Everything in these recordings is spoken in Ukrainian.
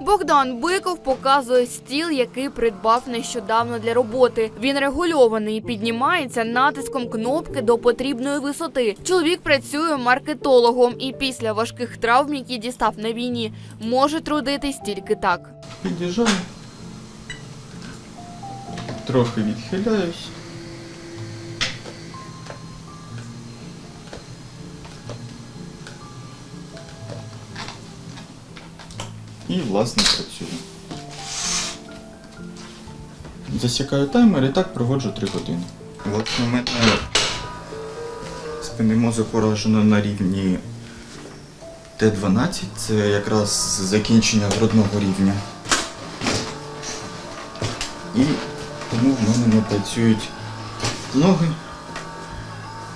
Богдан Биков показує стіл, який придбав нещодавно для роботи. Він регульований піднімається натиском кнопки до потрібної висоти. Чоловік працює маркетологом і після важких травм, які дістав на війні, може трудитись тільки так. Під'їжджаю. Трохи відхиляюсь. І, власне, працюю. Засікаю таймер і так проводжу 3 години. Власне, у мене спинний мозок уражено на рівні Т12, це якраз закінчення грудного рівня. І тому в мене не працюють ноги,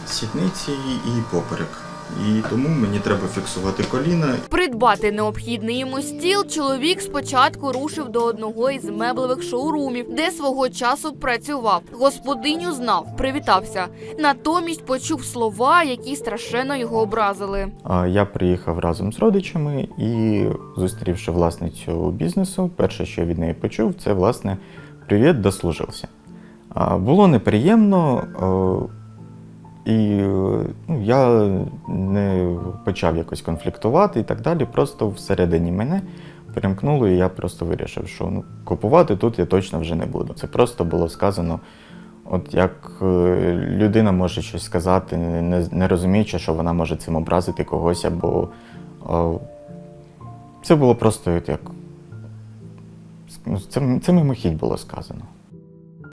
сідниці і поперек. І тому мені треба фіксувати коліна. Придбати необхідний йому стіл чоловік спочатку рушив до одного із меблевих шоурумів, де свого часу працював. Господиню знав, привітався. Натомість почув слова, які страшенно його образили. Я приїхав разом з родичами і, зустрівши власницю бізнесу, перше, що я від неї почув, це власне привіт, дослужився. Було неприємно, е, я не почав якось конфліктувати і так далі. Просто всередині мене перемкнуло, і я просто вирішив, що ну, купувати тут я точно вже не буду. Це просто було сказано. От як е, людина може щось сказати, не, не розуміючи, що вона може цим образити когось, або е, це було просто як. ну, Це, це мимохідь було сказано.